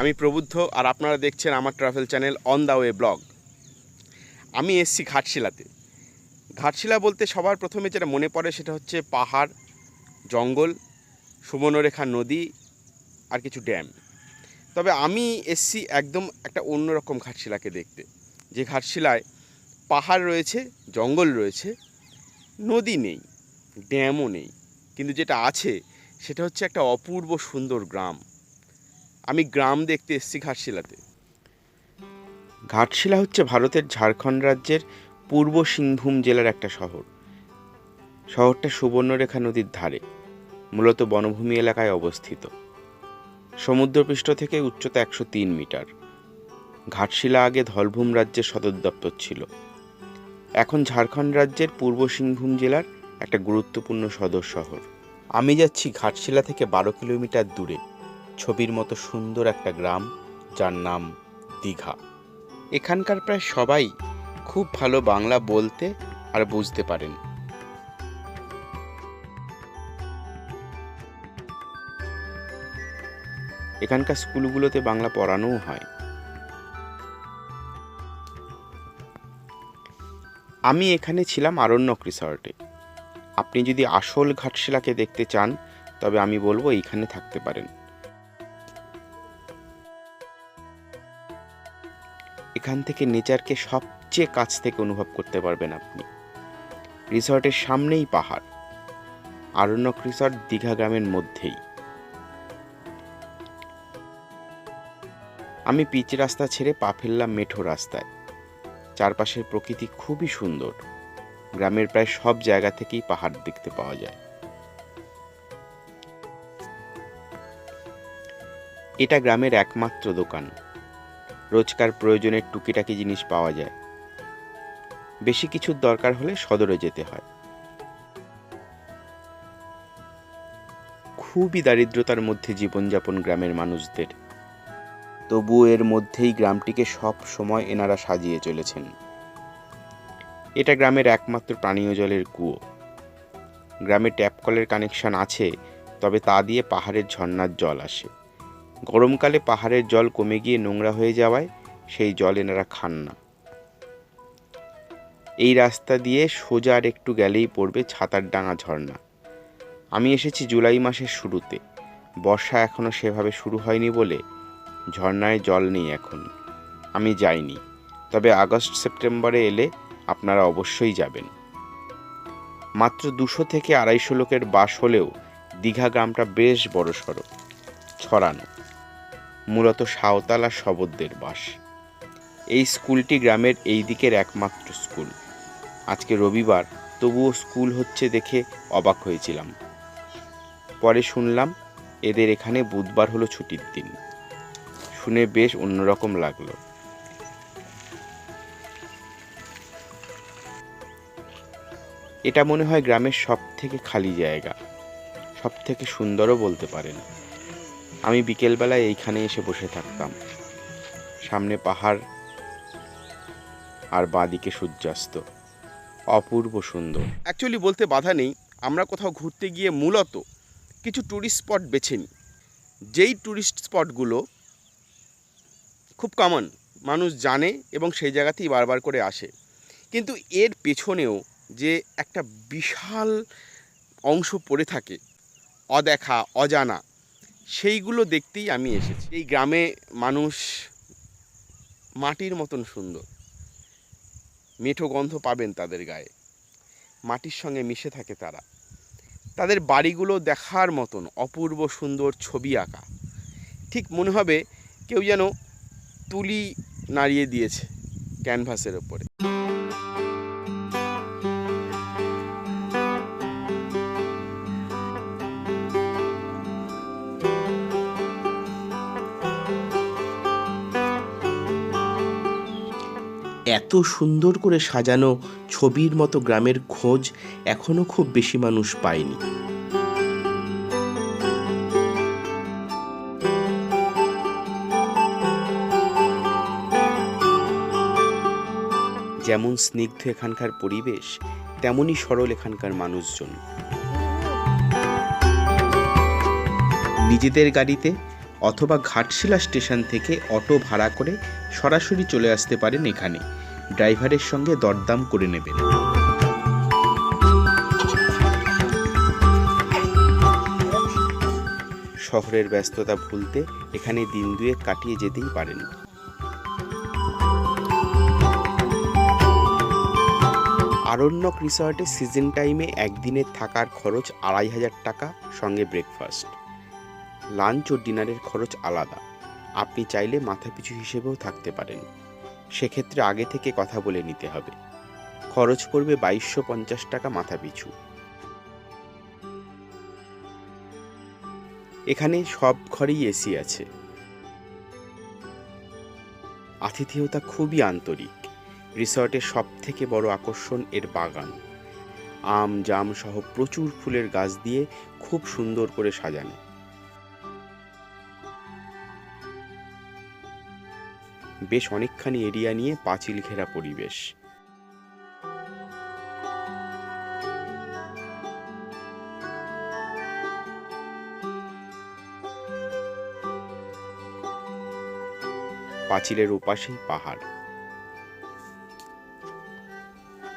আমি প্রবুদ্ধ আর আপনারা দেখছেন আমার travel channel on the way vlog আমি এসছি ঘাটশিলাতে। ঘাটশিলা বলতে সবার প্রথমে যেটা মনে পড়ে সেটা হচ্ছে পাহাড়, জঙ্গল, সুবর্ণরেখা নদী আর কিছু ড্যাম। তবে আমি এসছি একদম একটা অন্যরকম ঘাটশিলাকে দেখতে। যে ঘাটশিলায় পাহাড় রয়েছে, জঙ্গল রয়েছে, নদী নেই, ড্যামও নেই। কিন্তু যেটা আছে সেটা হচ্ছে একটা অপূর্ব সুন্দর গ্রাম। আমি গ্রাম দেখতে এসেছি ঘাটশিলাতে। ঘাটশিলা হচ্ছে ভারতের ঝাড়খণ্ড রাজ্যের পূর্ব সিংভূম জেলার একটা শহর। শহরটা সুবর্ণরেখা নদীর ধারে, মূলত বনভূমি এলাকায় অবস্থিত। সমুদ্রপৃষ্ঠ থেকে উচ্চতা একশো তিন মিটার। ঘাটশিলা আগে ধলভূম রাজ্যের সদর দপ্তর ছিল। এখন ঝাড়খণ্ড রাজ্যের পূর্ব সিংভূম জেলার একটা গুরুত্বপূর্ণ সদর শহর। আমি যাচ্ছি ঘাটশিলা থেকে বারো কিলোমিটার দূরে। ছবির মতো সুন্দর একটা গ্রাম, যার নাম দীঘা। এখানকার প্রায় সবাই খুব ভালো বাংলা বলতে আর বুঝতে পারেন। এখানকার স্কুলগুলোতে বাংলা পড়ানোও হয়। আমি এখানে ছিলাম আরণ্যক রিসর্টে। আপনি যদি আসল ঘাটশিলাকে দেখতে চান, তবে আমি বলব এইখানে থাকতে পারেন। এখান থেকে নেচারকে সবচেয়ে কাছ থেকে অনুভব করতে পারবেন আপনি। রিসর্টের সামনেই পাহাড়। আরণ্যক রিসর্ট দীঘা গ্রামের মধ্যেই। আমি পিচ রাস্তা ছেড়ে পা ফেললাম মেঠো রাস্তায়। চারপাশের প্রকৃতি খুবই সুন্দর। গ্রামের প্রায় সব জায়গা থেকেই পাহাড় দেখতে পাওয়া যায়। এটা গ্রামের একমাত্র দোকান। রোজকার প্রয়োজনের টুকিটাকি জিনিস পাওয়া যায়। বেশি কিছুর দরকার হলে সদরে যেতে হয়। খুবই দারিদ্রতার মধ্যে জীবনযাপন গ্রামের মানুষদের। তবু এর মধ্যেই গ্রামটিকে সব সময় এনারা সাজিয়ে চলেছেন। এটা গ্রামের একমাত্র পানীয় জলের কুয়ো। গ্রামে ট্যাপ কলের কানেকশন আছে, তবে তা দিয়ে পাহাড়ের ঝর্ণার জল আসে। গরমকালে পাহাড়ের জল কমে গিয়ে নোংরা হয়ে যাওয়ায় সেই জল এনারা খান না। এই রাস্তা দিয়ে সোজা আর একটু গেলেই পড়বে ছাতার ডাঙা ঝর্ণা। আমি এসেছি জুলাই মাসের শুরুতে। বর্ষা এখনও সেভাবে শুরু হয়নি বলে ঝর্ণায় জল নেই এখন। আমি যাইনি। তবে আগস্ট সেপ্টেম্বরে এলে আপনারা অবশ্যই যাবেন। মাত্র দুশো থেকে আড়াইশো লোকের বাস হলেও দীঘা গ্রামটা বেশ বড় সড়ো ছড়ানো। মূলত সাঁওতাল আর শবরদের বাস। এই স্কুলটি গ্রামের এই দিকের একমাত্র স্কুল। আজকে রবিবার, তবুও স্কুল হচ্ছে দেখে অবাক হয়েছিলাম। পরে শুনলাম, এদের এখানে বুধবার হলো ছুটির দিন। শুনে বেশ অন্যরকম লাগল। এটা মনে হয় গ্রামের সব থেকে খালি জায়গা। সব থেকে সুন্দরও বলতে পারেন। আমি বিকেলবেলায় এইখানে এসে বসে থাকতাম। সামনে পাহাড় আর বাঁদিকে সূর্যাস্ত। অপূর্ব সুন্দর। অ্যাকচুয়ালি বলতে বাধা নেই, আমরা কোথাও ঘুরতে গিয়ে মূলত কিছু ট্যুরিস্ট স্পট বেছে নিই। যেই ট্যুরিস্ট স্পটগুলো খুব কমন মানুষ জানে এবং সেই জায়গাতেই বারবার করে আসে। কিন্তু এর পেছনেও যে একটা বিশাল অংশ পড়ে থাকে, অদেখা, অজানা সেইগুলো দেখতেই আমি এসেছি। এই গ্রামে মানুষ মাটির মতন সুন্দর। মেঠো গন্ধ পাবেন তাদের গায়ে। মাটির সঙ্গে মিশে থাকে তারা। তাদের বাড়িগুলো দেখার মতন অপূর্ব সুন্দর ছবি আঁকা। ঠিক মনে হবে কেউ যেন তুলি নাড়িয়ে দিয়েছে ক্যানভাসের ওপরে। এত সুন্দর করে সাজানো ছবির মতো গ্রামের খোঁজ এখনও খুব বেশি মানুষ পায়নি। যেমন স্নিগ্ধ এখানকার পরিবেশ, তেমনই সরল এখানকার মানুষজন। নিজেদের গাড়িতে অথবা ঘাটশিলা স্টেশন থেকে অটো ভাড়া করে সরাসরি চলে আসতে পারেন এখানে। ড্রাইভারের সঙ্গে দরদাম করে নেবেন। শহরের ব্যস্ততা ভুলতে এখানে দিন দুয়েক কাটিয়ে যেতেই পারেন। আরণ্যক রিসর্টে সিজন টাইমে একদিনের থাকার খরচ আড়াই হাজার টাকা, সঙ্গে ব্রেকফাস্ট। লাঞ্চ ও ডিনারের খরচ আলাদা। আপনি চাইলে মাথাপিছু হিসেবেও থাকতে পারেন। সেক্ষেত্রে আগে থেকে কথা বলে নিতে হবে। খরচ পড়বে বাইশশো পঞ্চাশ টাকা মাথাপিছু। এখানে সব ঘরেই এসি আছে। আতিথেয়তা খুবই আন্তরিক। রিসর্টের সব থেকে বড় আকর্ষণ এর বাগান। আম, জাম সহ প্রচুর ফুলের গাছ দিয়ে খুব সুন্দর করে সাজানো। বেশ অনেকখানি এরিয়া নিয়ে পাঁচিল ঘেরা পরিবেশ। পাঁচিলের ওপাশেই পাহাড়।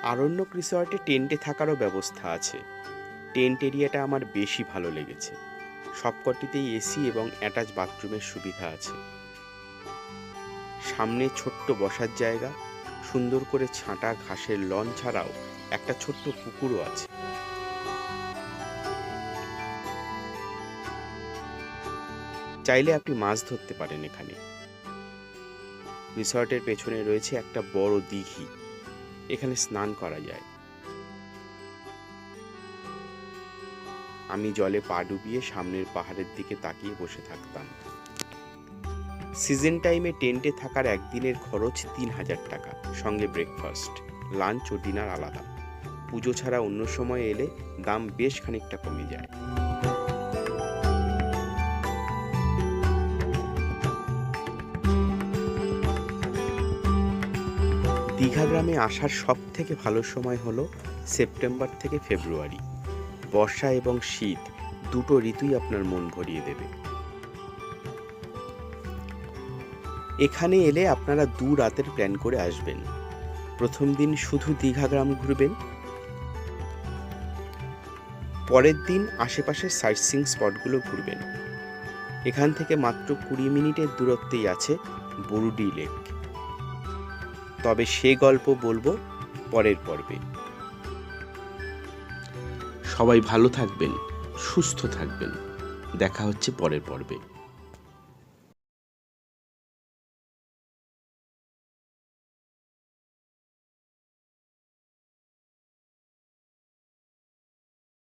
আরণ্যক রিসর্টে টেন্টে থাকারও ব্যবস্থা আছে। টেন্ট এরিয়াটা আমার বেশি ভালো লেগেছে। সবকটিতেই এসি এবং অ্যাটাচ বাথরুমের সুবিধা আছে। সামনে ছোট্ট বসার জায়গা, সুন্দর করে ছাঁটা ঘাসের লন ছাড়াও একটা ছোট্ট পুকুরও আছে। চাইলে আপনি মাছ ধরতে পারেন এখানে। রিসর্টের পেছনে রয়েছে একটা বড় দিঘি। এখানে স্নান করা যায়। আমি জলে পা ডুবিয়ে সামনের পাহাড়ের দিকে তাকিয়ে বসে থাকতাম। সিজন টাইমে টেন্টে থাকার একদিনের খরচ তিন হাজার টাকা। সঙ্গে ব্রেকফাস্ট লাঞ্চ ও ডিনার আলাদা। পুজো ছাড়া অন্য সময় এলে দাম বেশ খানিকটা কমে যায়। দীঘা গ্রামে আসার সব থেকে ভালো সময় হলো সেপ্টেম্বর থেকে ফেব্রুয়ারি। বর্ষা এবং শীত দুটো ঋতুই আপনার মন ভরিয়ে দেবে। এখানে এলে আপনারা দু রাতের প্ল্যান করে আসবেন। প্রথম দিন শুধু দীঘা গ্রাম ঘুরবেন। পরের দিন আশেপাশের সাইট সিং স্পটগুলো ঘুরবেন। এখান থেকে মাত্র কুড়ি মিনিটের দূরত্বেই আছে বরুডি লেক তবে সে গল্প বলব পরের পর্বে। সবাই ভালো থাকবেন, সুস্থ থাকবেন। দেখা হচ্ছে পরের পর্বে।